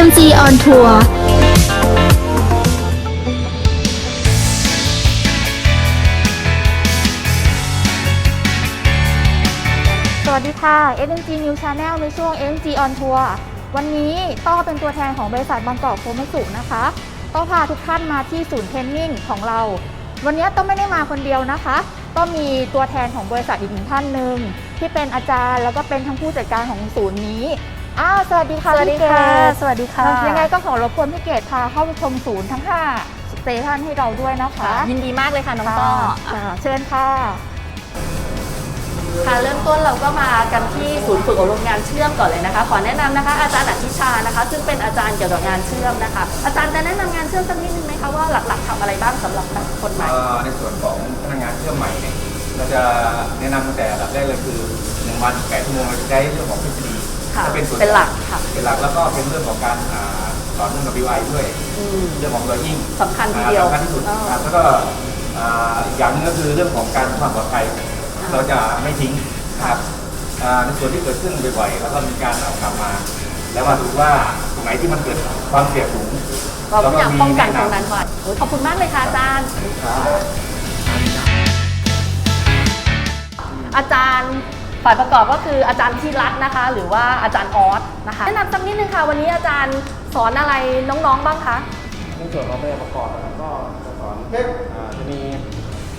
on Tour สวัสดีค่ะ MG New Channel ในช่วง MG on Tour วันนี้ต้อเป็นตัวแทนของบริษัทบางกอกโฟมสุนะคะต้อพาทุกท่านมาที่ศูนย์เทรนนิ่งของเรา วันนี้ต้อไม่ได้มาคนเดียวนะคะต้อมีตัวแทนของบริษัทอีกหนึ่งท่านหนึ่งที่เป็นอาจารย์แล้วก็เป็นทั้งผู้จัดการของศูนย์นี้ อ้าวสวัสดีค่ะสวัสดีพี่เกค่ะ ดสวัสดีค่ะยังไงก็ขอรบกวนพี่เกดพาเข้าชมศูนย์ทั้ง5สเตชันให้เราด้วยนะคะยินดีมากเลยค่ะน้องต้อค่ะ เชิญค่ะ ค่ะเริ่มต้นเราก็มากันที่ศูนย์ฝึกอบรมงานเชื่อมก่อนเลยนะคะ ขอแนะนำนะคะ อาจารย์อธิชานะคะ ซึ่งเป็นอาจารย์เกี่ยวกับงานเชื่อมนะคะ อาจารย์จะแนะนำงานเชื่อมสักนิดนึงไหมคะว่าหลักๆทำอะไรบ้างสำหรับคนใหม่ เอ่อในส่วนของพนักงานเชื่อมใหม่เนี่ยเราจะแนะนำตั้งแต่อันดับแรกเลยคือหนึ่งวันแปดชั่วโมงเราจะใช้เรื่องของทฤษฎี ค่ะถ้าเป็นส่วนเป็นหลักค่ะ เป็นหลักแล้วก็เป็นเรื่องของการอ่าสอนเรื่อง WI ด้วย อืม เรื่องของตัวยิ่งสำคัญทีเดียวสำคัญที่สุดอ๋อครับแล้วก็อ่าอีกอย่างหนึงก็คือเรื่องของการความปลอดภัยเราจะไม่ทิ้งนะครับอ่าในส่วนที่เกิดขึ้นบ่อยๆแล้วก็มีการเอากลับมา แล้วมาดูว่าตรงไหนที่มันเกิดความเสี่ยงสูงเราพยายามป้องกันตแะรงนั้นไว้โอ้ยขอบคุณมากเลยค่ะอาจารย์อาจารย์ ฝ่ายประกอบก็คืออาจารย์ที่รักนะคะ หรือว่าอาจารย์ออสนะคะแนะนำสักนิดนึงค่ะวันนี้อาจารย์สอนอะไรน้องๆบ้างคะในส่วนของแบบประกอบนะครับก็จะสอนอ่าจะมี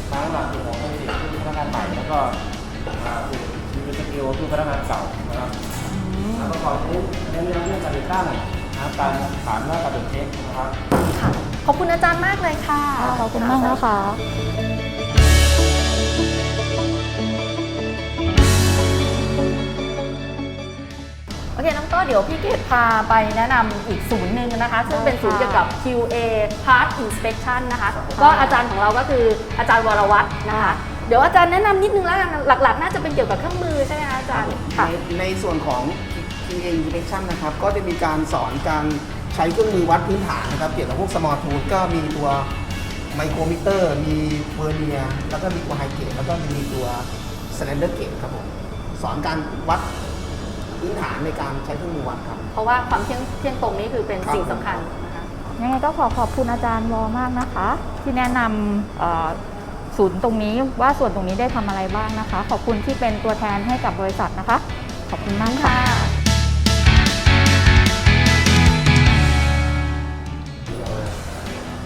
ทั้งหลักสูตรของผู้ที่พนักงานใหม่แล้วก็อ่าสูตรมีสกิลผู้พนักงานเก่านะครับแล้วประกอบนี้เน้นเรื่องการติดตั้งนะครับการฐานว่าการตรวจเช็คนะครับ ค่ะขอบคุณอาจารย์มากเลยค่ะ ขอบคุณมากนะคะ เคน้องต้อเดี๋ยวพี่เกดพาไปแนะนำอีกศูนย์หนึ่งนะคะ ซึ่งเป็นศูนย์เกี่ยวกับ QA Part Inspection นะคะ ก็อาจารย์ของเราก็คืออาจารย์วรวัตรนะคะ เดี๋ยวอาจารย์แนะนำนิดนึงแล้วกันหลัก ๆ น่าจะเป็นเกี่ยวกับเครื่องมือใช่ไหมคะอาจารย์ค่ะในในส่วนของ QA Inspection นะครับก็จะมีการสอนการใช้เครื่องมือวัดพื้นฐานนะครับเกี่ยวกับพวก small tool ก็มีตัวไมโครมิเตอร์ มีเวอร์เนียแล้วก็มีตัวไฮเกตแล้วก็มีตัว slender gauge ครับผมสอนการวัด พื้นฐานในการใช้เครื่องมือวัดครับ เพราะว่าความเที่ยงเที่ยงตรงนี้คือเป็นสิ่งสำคัญนะคะยังไงก็ขอขอบคุณอาจารย์วอมากนะคะ ที่แนะนำเอ่อศูนย์ตรงนี้ว่าส่วนตรงนี้ได้ทำอะไรบ้างนะคะ ขอบคุณที่เป็นตัวแทนให้กับบริษัทนะคะ ขอบคุณมากค่ะ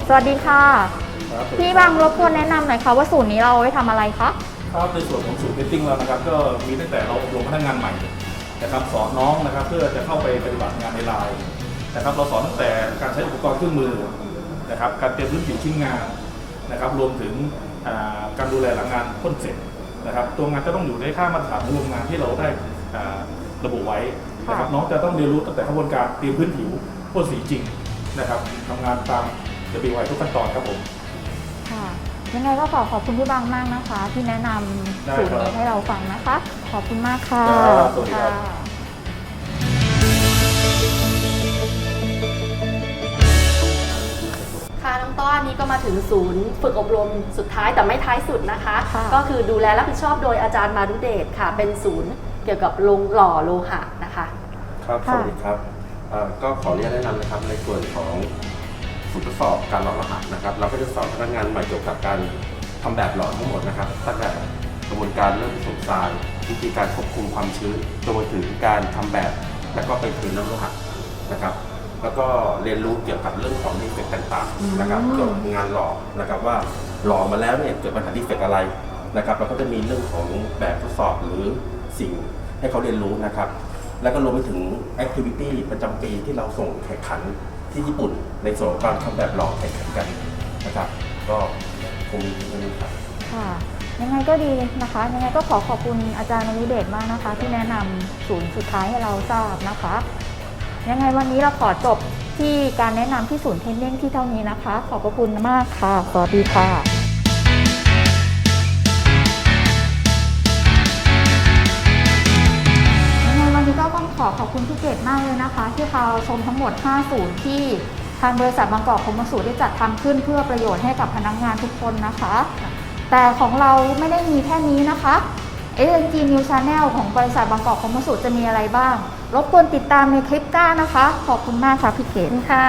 สวัสดีค่ะพี่บางรบกวนแนะนำหน่อยค่ะว่าศูนย์นี้เราเอาไว้ทำอะไรคะ ครับในส่วนของศูนย์เทสติ้งเรานะครับก็มีตั้งแต่เราอบรมพนักงานใหม่ นะครับสอนน้องนะครับเพื่อจะเข้าไปปฏิบัติงานในไลน์นะครับเราสอนตั้งแต่การใช้อุปกรณ์เครื่องมือนะครับการเตรียมพื้นผิวชิ้นงานนะครับรวมถึงการดูแลหลังงานพ่นเสร็จนะครับตัวงานจะต้องอยู่ในค่ามาตรฐานของโรงงานที่เราได้ระบุไว้นะครับน้องจะต้องเรียนรู้ตั้งแต่กระบวนการเตรียมพื้นผิวพ่นสีจริงนะครับทำงานตาม WI ทุกขั้นตอนครับผมค่ะ ยังไงก็ขอขอบคุณพี่บางมากนะคะ ที่แนะนำได้ศูนย์ครับนี้ให้เราฟังนะคะ ขอบคุณมากค่ะครับสวัสดีครับะค่ะน้องต้อนนี้ก็มาถึงศูนย์ฝึกอบรมสุดท้ายแต่ไม่ท้ายสุดนะคะ ค่ะ ก็คือดูแลรับผิดชอบโดยอาจารย์มารุเดชค่ะ เป็นศูนย์เกี่ยวกับโรงหล่อโลหะนะคะ ครับ สค่ะ วัสดีครับเอ่อก็ขออนุญาตแนะนำนะครับในส่วนของ ฝึกทดสอบการหล่อรหัสนะครับ เราก็จะสอนพนักงานใหม่เกี่ยวกับการทำแบบหล่อทั้งหมดนะครับตั้งแต่กระบวนการเริ่มผสมทรายวิธีการควบคุมความชื้นจนมาถึงการทำแบบ แล้วก็ไปคืนน้ำโลหะนะครับ แล้วก็เรียนรู้เกี่ยวกับเรื่องของดีเฟกต่างๆนะครับเกี่ยวกับงานหล่อนะครับว่าหล่อมาแล้วเนี่ยเกิดปัญหาดีเฟกอะไรนะครับแล้วก็จะมีเรื่องของแบบทดสอบหรือสิ่งให้เขาเรียนรู้นะครับ แล้วก็รวมไปถึงแอคทิวิตี้ประจำปีที่เราส่งแข่งขัน ที่ญี่ปุ่นในส่วนของการทำแบบหล่อแข่งขันกันนะครับ ก็คงมีเท่านี้ครับ ค่ะยังไงก็ดีนะคะ ยังไงก็ขอขอบคุณอาจารย์นรุเดชมากนะคะ ที่แนะนำศูนย์สุดท้ายให้เราทราบนะคะ ยังไงวันนี้เราขอจบที่การแนะนำที่ศูนย์เทนนิ่งที่เท่านี้นะคะ ขอบพระคุณมากค่ะ สวัสดีค่ะ ขอบคุณพี่เกดมากเลยนะคะ ที่พาเราชมทั้งหมด 5 ศูนย์ที่ทางบริษัทบางกอกคมสูตรได้จัดทำขึ้นเพื่อประโยชน์ให้กับพนักงานทุกคนนะคะ แต่ของเราไม่ได้มีแค่นี้นะคะ SNG News Channel ของบริษัทบางกอกคอมมสุจะมีอะไรบ้าง รบกวนติดตามในคลิปหน้านะคะ ขอบคุณมากค่ะพี่เกขอบดค่ะ